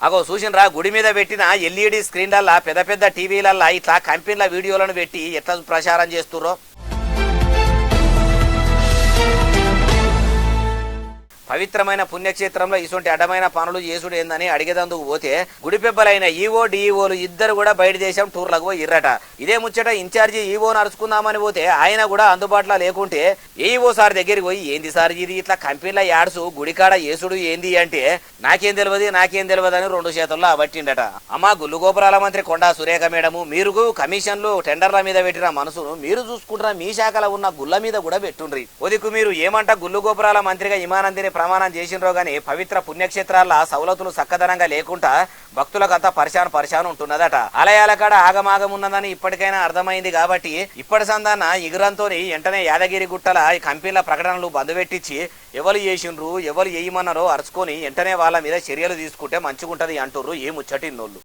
అగో చూసినరా గుడి మీద పెట్టిన ఎల్ఈడి స్క్రీన్లల్లా పెద్ద పెద్ద టీవీలల్లా ఇట్లా కంపెనీల వీడియోలను పెట్టి ఎట్లా ప్రచారం చేస్తుర్రో? పవిత్రమైన పుణ్యక్షేత్రంలో ఇటువంటి అడ్డమైన పనులు చేసుడు ఏందని అడిగేదందుకు పోతే గుడిపెబ్బలైన ఈవో డిఈఓలు ఇద్దరు కూడా బయట దేశం టూర్లకు పోయి ఇర్రట. ఇదే ముచ్చట ఇన్ఛార్జి ఈవో నడుచుకుందామని పోతే ఆయన కూడా అందుబాటులో లేకుంటే ఏఈఓ సార్ దగ్గరికి పోయి ఏంది సార్ ఇది? ఇట్లా కంపెనీల యాడ్స్ గుడికాడ ఏసుడు ఏంది అంటే నాకేం తెలియదు నాకేం తెలియదు అని రెండు చేతుల్లో అబట్టిండట. అమ్మా గుల్లు గోపురాల మంత్రి కొండా సురేఖ మేడము మీరు కమిషన్లు టెండర్ల మీద పెట్టిన మనసును మీరు చూసుకుంటున్న మీ శాఖలో ఉన్న గుళ్ళ మీద కూడా పెట్టుండ్రి. ఒదికు మీరు ఏమంట గుల్లు గోపురాల మంత్రిగా ఇమానందిని ప్రమాణం చేసినరో కానీ పవిత్ర పుణ్యక్షేత్రాల సవలతులు చక్కదనంగా లేకుండా భక్తులకంతా పరిశాన్ పరిశాన్ ఉంటున్నదట. ఆలయాల కాడ ఆగమాగం ఉన్నదని ఇప్పటికైనా అర్థమైంది కాబట్టి ఇప్పటి సందాన ఇగురంతో వెంటనే యాదగిరి గుట్టల ఈ కంపెనీల ప్రకటనలు బంధు పెట్టించి ఎవరు చేసిండ్రు ఎవరు చేయమన్నారో అరుచుకొని వెంటనే వాళ్ళ మీద చర్యలు తీసుకుంటే మంచిగుంటది అంటుర్రు ఏ ముచ్చటిన్నోళ్ళు.